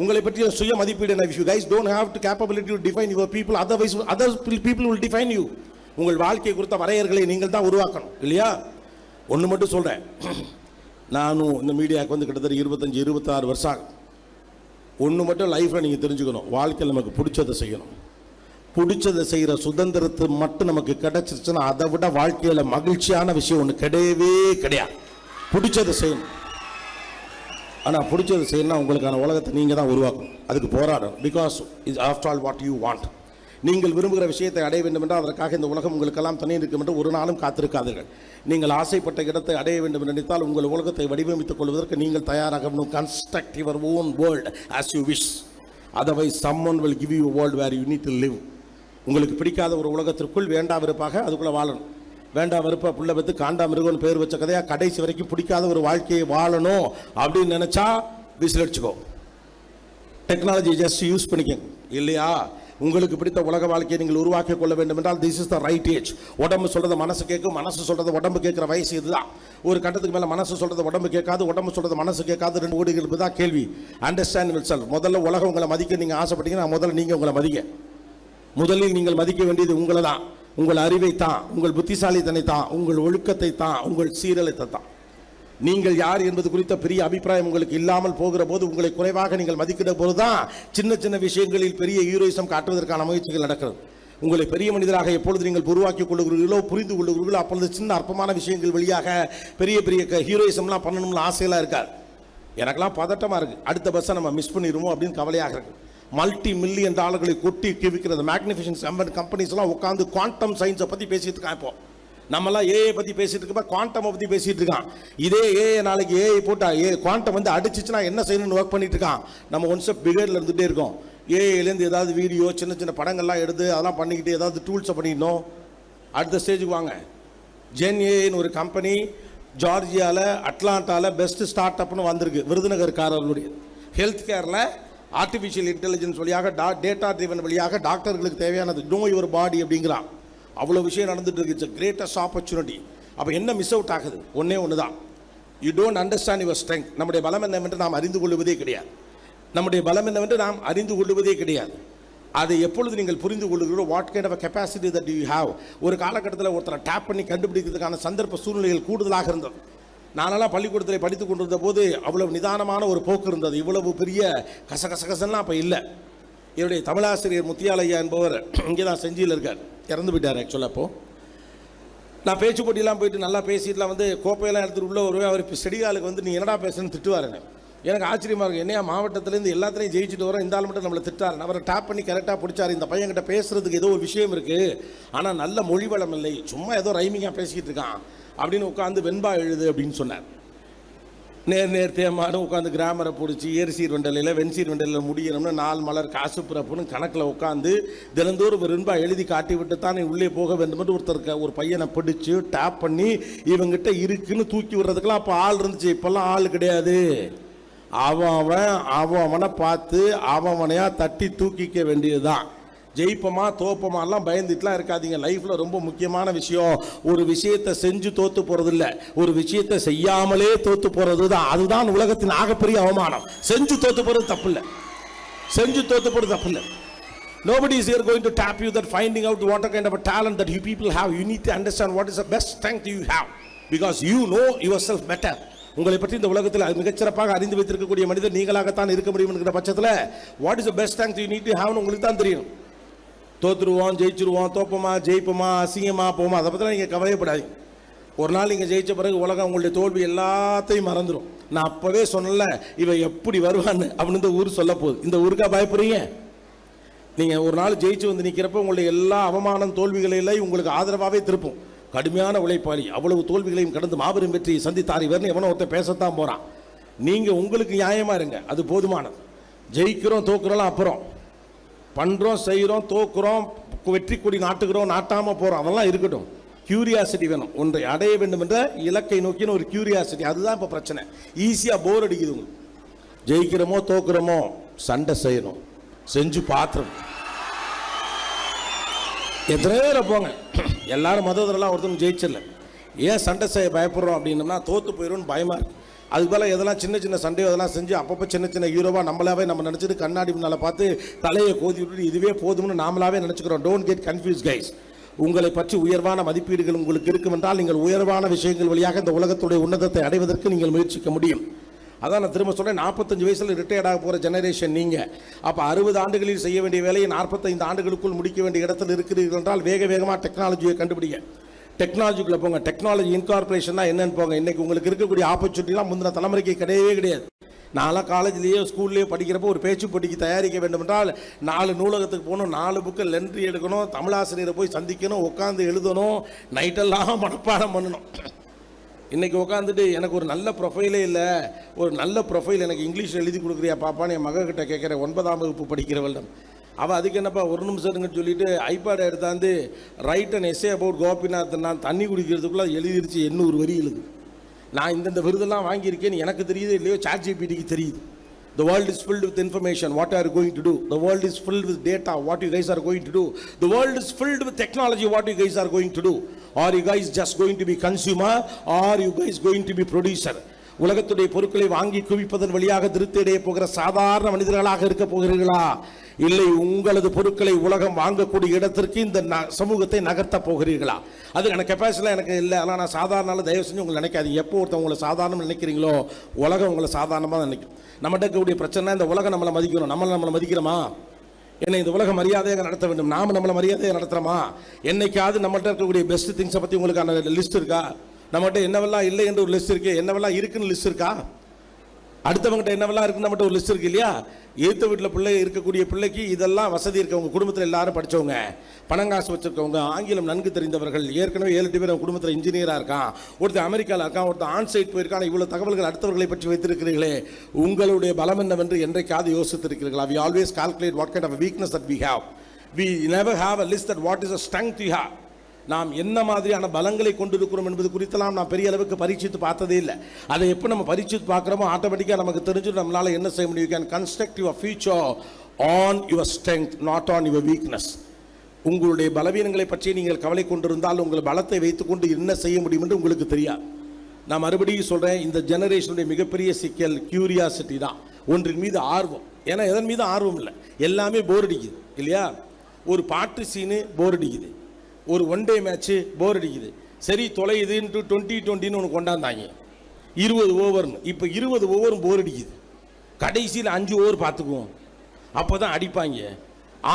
உங்களை பற்றிய சுய மதிப்பீடு என்ன? You guys don't have to capability to define your people otherwise other people will define you உங்கள் வாழ்க்கை குறித்த வரையர்களை நீங்கள் தான் உருவாக்கணும். இல்லையா? ஒன்று மட்டும் சொல்கிறேன் நானும் இந்த மீடியாவுக்கு வந்து கிட்டத்தட்ட இருபத்தஞ்சி இருபத்தாறு வருஷம் ஒன்று மட்டும் லைஃப்பில் நீங்கள் தெரிஞ்சுக்கணும். வாழ்க்கையில் நமக்கு பிடிச்சதை செய்யணும். பிடிச்சதை செய்கிற சுதந்திரத்தை மட்டும் நமக்கு கிடச்சிருச்சுன்னா அதை விட வாழ்க்கையில் மகிழ்ச்சியான விஷயம் ஒன்று கிடையவே கிடையாது. பிடிச்சதை செய்யணும். ஆனால் பிடிச்சது செய்யணும்னா உங்களுக்கான உலகத்தை நீங்கள் தான் உருவாக்கணும். அதுக்கு போராடும் because is after all what you want நீங்கள் விரும்புகிற விஷயத்தை அடைய வேண்டும் என்றால் அதற்காக இந்த உலகம் உங்களுக்கெல்லாம் தனி இருக்கும் என்று ஒரு நாளும் காத்திருக்காதீர்கள். நீங்கள் ஆசைப்பட்ட இடத்தை அடைய வேண்டும் என்று நினைத்தால் உங்கள் உலகத்தை வடிவமைத்துக் கொள்வதற்கு நீங்கள் தயாராக construct your own world as you wish otherwise someone will give you world where you need to live உங்களுக்கு பிடிக்காத ஒரு உலகத்திற்குள் வேண்டாவிருப்பாக அதுக்குள்ளே வாழணும். வேண்டாம் வெறுப்பா பிள்ளை பத்து காண்டா மிருகம்னு பேர் வச்ச கதையா கடைசி வரைக்கும் பிடிக்காத ஒரு வாழ்க்கையை வாழணும் அப்படின்னு நினைச்சா விசில் அடிச்சுக்கோ டெக்னாலஜி ஜஸ்ட் யூஸ் பண்ணிக்கங்க இல்லையா? உங்களுக்கு பிடித்த உலக வாழ்க்கையை நீங்கள் உருவாக்கி கொள்ள வேண்டும் என்றால் this is the right age உடம்பு சொல்கிறது மனசு கேட்கும் மனசு சொல்றத உடம்பு கேட்குற வயசு இதுதான். ஒரு கட்டத்துக்கு மேலே மனசு சொல்கிறது உடம்பு கேட்காது உடம்பு சொல்கிறது மனசு கேட்காது ரெண்டு ஓடிகளுக்கு தான் கேள்வி. அண்டர்ஸ்டாண்ட் வில் செல் முதல்ல உலகம் உங்களை மதிக்க நீங்கள் ஆசைப்பட்டீங்கன்னா முதல்ல நீங்கள் உங்களை மதிக்க முதலில் நீங்கள் மதிக்க வேண்டியது உங்களை தான். உங்கள் அறிவை தான் உங்கள் புத்திசாலித்தனை தான் உங்கள் ஒழுக்கத்தை தான் உங்கள் சீரழித்தை தான் நீங்கள் யார் என்பது குறித்த பெரிய அபிப்பிராயம் உங்களுக்கு இல்லாமல் போகிற போது உங்களை குறைவாக நீங்கள் மதிக்கிற போது தான் சின்ன சின்ன விஷயங்களில் பெரிய ஹீரோயிசம் காட்டுவதற்கான முயற்சிகள் நடக்கிறது. உங்களை பெரிய மனிதராக எப்பொழுது நீங்கள் உருவாக்கிக் கொள்ளுகிறீர்களோ புரிந்து கொள்ளுகிறீர்களோ அப்பொழுது சின்ன அற்பமான விஷயங்கள் வழியாக பெரிய பெரிய ஹீரோயிசம்லாம் பண்ணணும்னு ஆசையெல்லாம் இருக்காது. எனக்கெல்லாம் பதட்டமாக இருக்குது அடுத்த பஸ்ஸை நம்ம மிஸ் பண்ணிடுவோம் அப்படின்னு கவலையாக இருக்குது மல்டி மில்லியன் டாலர்களை கொட்டி கிவிக்கிறது மேக்னிஃபிஷன் கம்பெனிஸ்லாம் உட்காந்து குவாண்டம் சயின்ஸை பற்றி பேசிட்டு இருக்கான் இப்போ. நம்மளாம் ஏஐ பற்றி பேசிட்டு இருக்கப்ப குவாண்டமை பற்றி பேசிட்டு இருக்கான். இதே ஏஐ நாளைக்கு ஏஐ போட்டா ஏ குவாண்டம் வந்து அடிச்சிச்சுன்னா என்ன செய்யணும்னு ஒர்க் பண்ணிட்டு இருக்கான். நம்ம ஒன் ஸ்டெப் பிகேர்ல இருந்துகிட்டே இருக்கோம் ஏஐலேருந்து ஏதாவது வீடியோ சின்ன சின்ன படங்கள்லாம் எடுத்து அதெல்லாம் பண்ணிக்கிட்டு ஏதாவது டூல்ஸை பண்ணிடணும். அடுத்த ஸ்டேஜுக்கு வாங்க. ஜென்ஏன்னு ஒரு கம்பெனி ஜார்ஜியாவில் அட்லாண்டாவில் பெஸ்ட்டு ஸ்டார்ட் அப்னு வந்திருக்கு. விருதுநகர்காரர்களுடைய. ஹெல்த் கேரில் ஆர்டிஃபிஷியல் இன்டெலிஜென்ஸ் வழியாக டா டேட்டா ட்ரிவன் வழியாக டாக்டர்களுக்கு தேவையானது. நோ யுவர் பாடி அப்படிங்கிறான் அவ்வளோ விஷயம் நடந்துட்டு இருக்கு. இட்ஸ் கிரேட்டஸ்ட் ஆப்பர்ச்சுனிட்டி அப்போ என்ன மிஸ் அவுட் ஆகுது? ஒன்றே ஒன்று தான் you don't understand your strength நம்முடைய பலம் என்னவென்று நாம் அறிந்து கொள்வதே கிடையாது. நம்முடைய பலம் என்னவென்று நாம் அறிந்து கொள்வதே கிடையாது. அதை எப்பொழுது நீங்கள் புரிந்து கொள்கிறீர்களோ what kind of capacity that you have ஒரு காலகட்டத்தில் ஒருத்தரை டேப் பண்ணி கண்டுபிடிக்கிறதுக்கான சந்தர்ப்ப சூழ்நிலைகள் கூடுதலாக இருந்தது. நானெல்லாம் பள்ளிக்கூடத்தில் படித்து கொண்டிருந்த போது அவ்வளவு நிதானமான ஒரு போக்கு இருந்தது. இவ்வளவு பெரிய கசகசகசன்லாம் அப்போ இல்லை. என்னுடைய தமிழாசிரியர் முத்தியாலையா என்பவர் இங்கே தான் செஞ்சியில் இருக்கார். இறந்து போயிட்டார் ஆக்சுவலாக அப்போது நான் பேச்சு போட்டிலாம் போயிட்டு நல்லா பேசிட்டுலாம் வந்து கோப்பையெல்லாம் எடுத்துகிட்டு உள்ள வருவேன். அவர் இப்போ செடிகாலுக்கு வந்து நீ என்னடா பேசுன்னு திட்டுவாருங்க எனக்கு ஆச்சரியமா இருக்கும் என்னையா மாவட்டத்துலேருந்து எல்லாத்துலேயும் ஜெயிச்சுட்டு வரோம். இந்த ஆள் மட்டும் நம்மளை திட்டார் அவரை டேப் பண்ணி கரெக்டாக பிடிச்சார். இந்த பையன்கிட்ட பேசுறதுக்கு ஏதோ ஒரு விஷயம் இருக்குது ஆனால் நல்ல மொழி வளம் இல்லை. சும்மா ஏதோ ரைமிங்காக பேசிக்கிட்டு இருக்கான். அப்படின்னு உட்காந்து வெண்பா எழுது அப்படின்னு சொன்னார். நேர் நேர் தேமானு உட்காந்து கிராமரை பிடிச்சி ஏரிசீர் வெண்டலையில் வெண்சீர் வெண்டலையில் முடியணும்னு நாலு மலர் காசு பிறப்புன்னு கணக்கில் உட்காந்து தினந்தோறும் வெண்பா எழுதி காட்டி விட்டு தான் நீ உள்ளே போக வேண்டும் என்று ஒரு பையனை பிடிச்சு டேப் பண்ணி இவங்கிட்ட இருக்குன்னு தூக்கி விடுறதுக்கெல்லாம் அப்போ ஆள் இருந்துச்சு. இப்போல்லாம் ஆள் கிடையாது. அவன் அவன் அவன் அவனை பார்த்து அவன் தட்டி தூக்கிக்க வேண்டியதுதான். ஜெயிப்போமா தோப்போமாலாம் பயந்துட்டுலாம் இருக்காதீங்க. லைஃப்பில் ரொம்ப முக்கியமான விஷயம் ஒரு விஷயத்தை செஞ்சு தோற்று போகிறது இல்லை ஒரு விஷயத்தை செய்யாமலே தோற்று போகிறது தான் அதுதான் உலகத்தின் ஆகப்பெரிய அவமானம். செஞ்சு தோற்று போகிறது தப்பு இல்லை செஞ்சு தோற்று போகிறது தப்பு இல்லை Nobody is here going to tap you that finding out what kind of a talent that you people have. You need to understand what is the best strength you have. Because you know yourself better. உங்களை பற்றி இந்த உலகத்தில் மிகச்சிறப்பாக அறிந்து வைத்திருக்கக்கூடிய மனிதர் நீங்களாகத்தான் இருக்க முடியும் என்கிற பட்சத்தில் what is the best strength you need to ஹேவ்னு உங்களுக்கு தான் தெரியும். தோத்துருவோம் ஜெயிச்சிருவோம் தோப்போமா ஜெயிப்போமா அசிங்கமா போமா அதை பற்றிலாம் நீங்கள் கவலையப்படாதீங்க. ஒரு நாள் நீங்கள் ஜெயிச்ச பிறகு உலகம் உங்களுடைய தோல்வி எல்லாத்தையும் மறந்துடும் நான் அப்போவே சொன்னல இவன் எப்படி வருவான்னு அப்படின்னு இந்த ஊர் சொல்ல போகுது. இந்த ஊருக்கா பயப்படுறீங்க? நீங்கள் ஒரு நாள் ஜெயிச்சு வந்து நிற்கிறப்ப உங்களுடைய எல்லா அவமானம் தோல்விகளையும் உங்களுக்கு ஆதரவாகவே திருப்பும். கடுமையான உழைப்பாளி. அவ்வளவு தோல்விகளையும் கடந்து மாபெரும் வெற்றி சந்தித்தார் இவர்னு எவனோ ஒருத்தன் பேசத்தான் போகிறான் நீங்கள் உங்களுக்கு நியாயமாக இருங்க அது போதுமானது. ஜெயிக்கிறோம் தோக்குறோம் அப்புறம். பண்ணுறோம் செய்கிறோம் தோக்குறோம் வெற்றி கொடி நாட்டுகிறோம் நாட்டாமல் போகிறோம் அதெல்லாம் இருக்கட்டும். கியூரியாசிட்டி வேணும். ஒன்றை அடைய வேண்டும் என்ற இலக்கை நோக்கின ஒரு கியூரியாசிட்டி அதுதான் இப்போ பிரச்சனை. ஈஸியாக போர் அடிக்குது உங்களுக்கு. ஜெயிக்கிறோமோ தோக்குறோமோ சண்டை செய்யணும். செஞ்சு பாத்திரம் எத்தனை பேரை போங்க. எல்லாரும் மதத்திலலாம் ஒருத்தரும் ஜெயிச்சிடல. ஏன் சண்டை செய்ய பயப்படுறோம் அப்படின்னம்னா தோற்று போயிடும்னு பயமாக இருக்கு. அதுக்கு பதிலா எதெல்லாம் சின்ன சின்ன சண்டையோ அதெல்லாம் செஞ்சு அப்பப்போ சின்ன சின்ன ஹீரோவாக நம்மளாவே நம்ம நினச்சிட்டு கண்ணாடி முன்னால் பார்த்து தலையை கோதி விட்டு இதுவே போதும்னு நாமளாவே நினச்சிக்கிறோம். டோன்ட் கெட் கன்ஃபியூஸ் கைஸ் உங்களை பற்றி உயர்வான மதிப்பீடுகள் உங்களுக்கு இருக்கும் என்றால் நீங்கள் உயர்வான விஷயங்கள் வழியாக இந்த உலகத்துடைய உன்னதத்தை அடைவதற்கு நீங்கள் முயற்சிக்க முடியும். அதான் நான் திரும்ப சொல்கிறேன் நாற்பத்தஞ்சு வயசில் ரிட்டையர்ட் ஆக போகிற ஜெனரேஷன் நீங்கள் அப்போ அறுபது ஆண்டுகளில் செய்ய வேண்டிய வேலையை நாற்பத்தைந்து ஆண்டுகளுக்குள் முடிக்க வேண்டிய இடத்தில் இருக்கிறீர்கள் என்றால் வேக வேகமாக டெக்னாலஜியை கண்டுபிடிங்க. டெக்னாலஜிக்குள்ளே போங்க. டெக்னாலஜி இன்கார்பரேஷன்னா என்னென்னு போங்க. இன்னைக்கு உங்களுக்கு இருக்கக்கூடிய ஆப்பர்ச்சுனிட்டிலாம் முந்தின தலைமுறைக்கு கிடையவே கிடையாது. நான்லாம் காலேஜ்லேயோ ஸ்கூல்லேயோ படிக்கிறப்போ ஒரு பேச்சு போட்டிக்கு தயாரிக்க வேண்டும் என்றால் நாலு நூலகத்துக்கு போகணும் நாலு புக்கு லென்ட்ரி எடுக்கணும் தமிழாசிரியரை போய் சந்திக்கணும் உட்காந்து எழுதணும் நைட்டெல்லாம் மனப்பாடம் பண்ணணும். இன்றைக்கி உட்காந்துட்டு எனக்கு ஒரு நல்ல ப்ரொஃபைலே இல்லை. ஒரு நல்ல ப்ரொஃபைல் எனக்கு இங்கிலீஷில் எழுதி கொடுக்குறியா பாப்பான்னு என் மகக்கிட்ட கேட்குறேன். ஒன்பதாம் வகுப்பு படிக்கிறவள்டம். அவள் அதுக்கு என்னப்பா ஒரு நிமிஷம் இருங்கன்னு சொல்லிட்டு ஐபேடை எடுத்தாந்து write and essay about Gopinath நான் தண்ணி குடிக்கிறதுக்குள்ளே அது எழுதிருச்சு எண்ணூறு வரி எழுது நான் இந்தந்த விருதெல்லாம் வாங்கியிருக்கேன்னு எனக்கு தெரியுது இல்லையோ சாட் ஜிபிடிக்கு தெரியுது The world is filled with information. What are you going to do? The world is filled with data. What you guys are going to do? The world is filled with technology. What you guys are going to do? Are you guys just going to be consumer? Or are you guys going to be producer? உலகத்துடைய பொருட்களை வாங்கி குவிப்பதன் வழியாக திருப்தி போகிற சாதாரண மனிதர்களாக இருக்க போகிறீர்களா? இல்லை உங்களது பொருட்களை உலகம் வாங்கக்கூடிய இடத்திற்கு இந்த ந- சமூகத்தை நகர்த்த போகிறீர்களா? அதுக்கான கெப்பாசிட்டியில் எனக்கு இல்லை. ஆனால் நான் சாதாரணால தயவு செஞ்சு உங்களை நினைக்காது எப்போ ஒருத்தவங்க உங்களை சாதாரணம் நினைக்கிறீங்களோ உலகம் உங்களை சாதாரணமாக நினைக்கும். நம்மகிட்ட இருக்கக்கூடிய பிரச்சனை இந்த உலகம் நம்மளை மதிக்கணும். நம்மளை நம்மளை மதிக்கிறோமா? என்னை இந்த உலகம் மரியாதையாக நடத்த வேண்டும். நாம் நம்மளை மரியாதையாக நடத்துகிறோமா என்னைக்காவது நம்மகிட்ட இருக்கக்கூடிய பெஸ்ட் திங்ஸை பற்றி உங்களுக்கான லிஸ்ட் இருக்கா? நம்மகிட்ட என்னவெல்லாம் இல்லை என்று ஒரு லிஸ்ட் இருக்கு. என்னவெல்லாம் இருக்குன்னு லிஸ்ட் இருக்கா? அடுத்தவங்ககிட்ட என்னவெல்லாம் இருக்குன்னு நம்மகிட்ட ஒரு லிஸ்ட் இருக்கு இல்லையா? எதிர்த்த வீட்டில் பிள்ளை இருக்கக்கூடிய பிள்ளைக்கு இதெல்லாம் வசதி இருக்கவங்க குடும்பத்தில் எல்லாரும் படிச்சவங்க பணங்காசு வச்சுருக்கவங்க ஆங்கிலம் நன்கு தெரிந்தவர்கள் ஏற்கனவே ஏழு எட்டு பேர் அவங்க குடும்பத்தில் இன்ஜினியராக இருக்கான் ஒருத்தர் அமெரிக்காவில் இருக்கான் ஒருத்தர் ஆன் சைட் போயிருக்கான். இவ்வளோ தகவல்கள் அடுத்தவர்களை பற்றி வைத்திருக்கிறீர்களே. உங்களுடைய பலம் என்னவென்று என்றைக்காவது யோசித்திருக்கிறீர்களா? We always calculate what kind of weakness that we have we never have a list that what is a strength you have நாம் என்ன மாதிரியான பலங்களை கொண்டிருக்கிறோம் என்பது குறித்தெல்லாம் நான் பெரிய அளவுக்கு பரீட்சித்து பார்த்ததே இல்லை. அதை எப்போ நம்ம பரீட்சித்து பார்க்குறோமோ ஆட்டோமேட்டிக்காக நமக்கு தெரிஞ்சு நம்மளால் என்ன செய்ய முடியும்? Can construct your future on your strength not on your weakness உங்களுடைய பலவீனங்களை பற்றி நீங்கள் கவலை கொண்டிருந்தால் உங்கள் பலத்தை வைத்துக்கொண்டு என்ன செய்ய முடியும் என்று உங்களுக்கு தெரியாது. நான் மறுபடியும் சொல்கிறேன் இந்த ஜெனரேஷனுடைய மிகப்பெரிய சிக்கல் கியூரியாசிட்டி தான். ஒன்றின் மீது ஆர்வம். ஏன்னா எதன் மீது ஆர்வம் இல்லை? எல்லாமே போர் அடிக்குது இல்லையா? ஒரு பாட்டு சீனு போர் அடிக்குது. ஒரு ஒன் டே மேட்ச்சு போர் அடிக்குது. சரி தொலையுதுன்ட்டு டுவெண்ட்டி டுவெண்ட்டின்னு ஒன்று கொண்டாந்தாங்க. இருபது ஓவர்னு இப்போ இருபது ஓவரும் போர் அடிக்குது. கடைசியில் அஞ்சு ஓவர் பார்த்துக்குவோம். அப்போ தான் அடிப்பாங்க.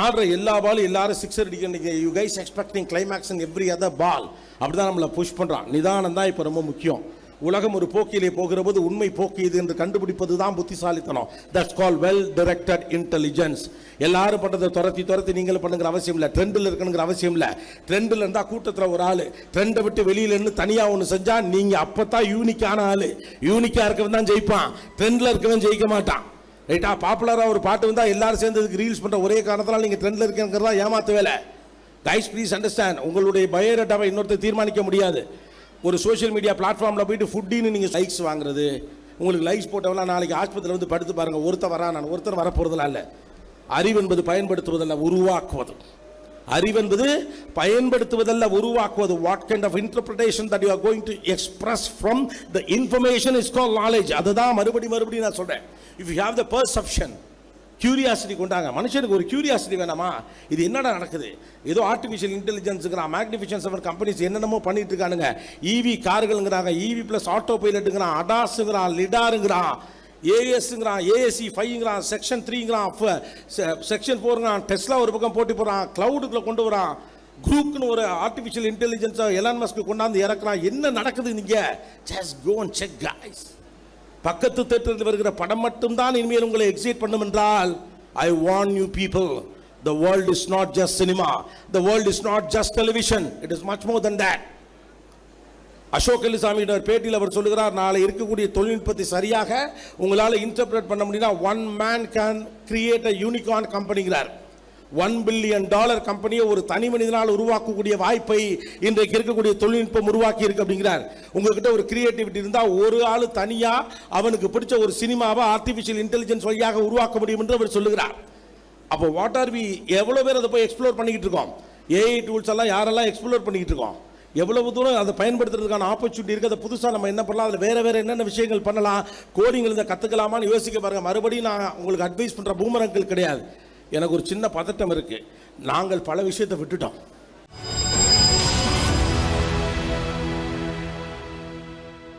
ஆடுற எல்லா பாலும் எல்லாரும் சிக்ஸர் அடிக்கிறீங்க you guys expecting climax in every other ball அப்படி தான் நம்மளை புஷ் பண்ணுறான் நிதானம் தான் இப்போ ரொம்ப முக்கியம். உலகம் ஒரு போக்கிலே போகிற போது உண்மை போக்கு இது என்று கண்டுபிடிப்பது தான் புத்திசாலித்தனம். That's call well directed intelligence எல்லாரும் பண்ணுறதை துரத்தி துரத்தி நீங்களும் பண்ணுங்கிற அவசியம் இல்லை. ட்ரெண்டில் இருக்கணுங்கிற அவசியம் இல்லை. ட்ரெண்டில் இருந்தால் கூட்டத்தில் ஒரு ஆள். ட்ரெண்டை விட்டு வெளியில் இருந்து தனியாக ஒன்று செஞ்சால் நீங்கள் அப்போ தான் யூனிக்கான ஆள். யூனிக்காக இருக்கவன் தான் ஜெயிப்பான். ட்ரெண்டில் இருக்கவன் ஜெயிக்க மாட்டான். ரைட்டா பாப்புலராக ஒரு பாட்டு வந்தால் எல்லாரும் சேர்ந்து இதுக்கு ரீல்ஸ் பண்ணுற ஒரே காரணத்தினால நீங்கள் ட்ரெண்டில் இருக்கிறதா ஏமாத்து வேலை. கைஸ் ப்ளீஸ் அண்டர்ஸ்டாண்ட் உங்களுடைய பயோடேட்டாவை இன்னொருத்தர் தீர்மானிக்க முடியாது. ஒரு சோஷியல் மீடியா பிளாட்ஃபார்மில் போயிட்டு ஃபுட்டின்னு நீங்கள் லைக்ஸ் வாங்குறது உங்களுக்கு லைக்ஸ் போட்டவெல்லாம் நாளைக்கு ஆஸ்பத்திரியில் வந்து படுத்து பாருங்கள் ஒருத்தர் வரா நான் ஒருத்தர் வரப்போகிறதுலாம் இல்லை. அறிவு என்பது பயன்படுத்துவதல்ல உருவாக்குவது. அறிவென்பது பயன்படுத்துவதல்ல உருவாக்குவது. What kind of interpretation that you are going to express from the information is call knowledge அதுதான் மறுபடி மறுபடியும் நான் சொல்கிறேன் if you have the perception curiosity கொண்டாங்க. மனுஷனுக்கு ஒரு கியூரியாசிட்டி வேணாமா இது என்னடா நடக்குது? ஏதோ ஆர்டிஃபிஷியல் இன்டெலிஜென்ஸுங்கிறான் மேக்னிஃபிஷன்ஸ் அவர் கம்பெனிஸ் என்னென்னமோ பண்ணிட்டு இருக்கானுங்க. ஈவி கார்களுங்கிறாங்க ஈவி ப்ளஸ் ஆட்டோ பைலட்டுங்கிறான் அடாஸுங்கிறான் லிடாருங்கிறான் ஏஎஸ்ங்கிறான் ஏஎஸ்சி ஃபைவ்ங்கிறான் செக்ஷன் த்ரீங்கிறான் செக்ஷன் ஃபோருங்கிறான் டெஸ்லா ஒரு பக்கம் போட்டி போகிறான் க்ளவுடுக்குள்ளே கொண்டு வரான். குரூப்னு ஒரு ஆர்டிஃபிஷியல் இன்டெலிஜென்ஸை எலான் மஸ்க்கு கொண்டாந்து இறக்குறான். என்ன நடக்குது நீங்க just go and check guys பக்கத்து தேட்டரில் வருகிற படம் மட்டும்தான் இனிமேல் உங்களை எக்ஸைட் பண்ணும் என்றால் I want you people the world is not just cinema the world is not just television it is much more than that Ashok அலிசாமியினர் பேட்டியில் அவர் சொல்லுகிறார் நாளை இருக்கக்கூடிய தொழில்நுட்பத்தை சரியாக உங்களால் இன்டர்பிரேட் பண்ண முடியும்னா one man can create a unicorn கம்பெனிங்கிறார் one billion dollar கம்பெனியை ஒரு தனி மனிதனால் உருவாக்கக்கூடிய வாய்ப்பை இன்றைக்கு இருக்கக்கூடிய தொழில்நுட்பம் உருவாக்கி இருக்கு அப்படிங்கிறார். உங்ககிட்ட ஒரு கிரியேட்டிவிட்டி இருந்தால் ஒரு ஆள் தனியாக அவனுக்கு பிடிச்ச ஒரு சினிமாவை ஆர்டிஃபிஷியல் இன்டெலிஜென்ஸ் வழியாக உருவாக்க முடியும் என்று அவர் சொல்லுகிறார். அப்போ வாட் ஆர் வி எவ்வளோ பேர் அதை போய் எக்ஸ்ப்ளோர் பண்ணிக்கிட்டு இருக்கோம்? ஏஐ டூல்ஸ் எல்லாம் யாரெல்லாம் எக்ஸ்ப்ளோர் பண்ணிக்கிட்டு இருக்கோம்? எவ்வளவு தூரம் அதை பயன்படுத்துறதுக்கான ஆப்பர்ச்சுனிட்டி இருக்குது அதை புதுசாக நம்ம என்ன பண்ணலாம்? அதில் வேறு வேறு என்னென்ன விஷயங்கள் பண்ணலாம்? கோடிங் இதை கற்றுக்கலாமான்னு யோசிக்க பாருங்க. மறுபடியும் நான் உங்களுக்கு அட்வைஸ் பண்ணுற பூமரங்கள் கிடையாது. எனக்கு ஒரு சின்ன பதட்டம் இருக்குது நாங்கள் பல விஷயத்தை விட்டுட்டோம்.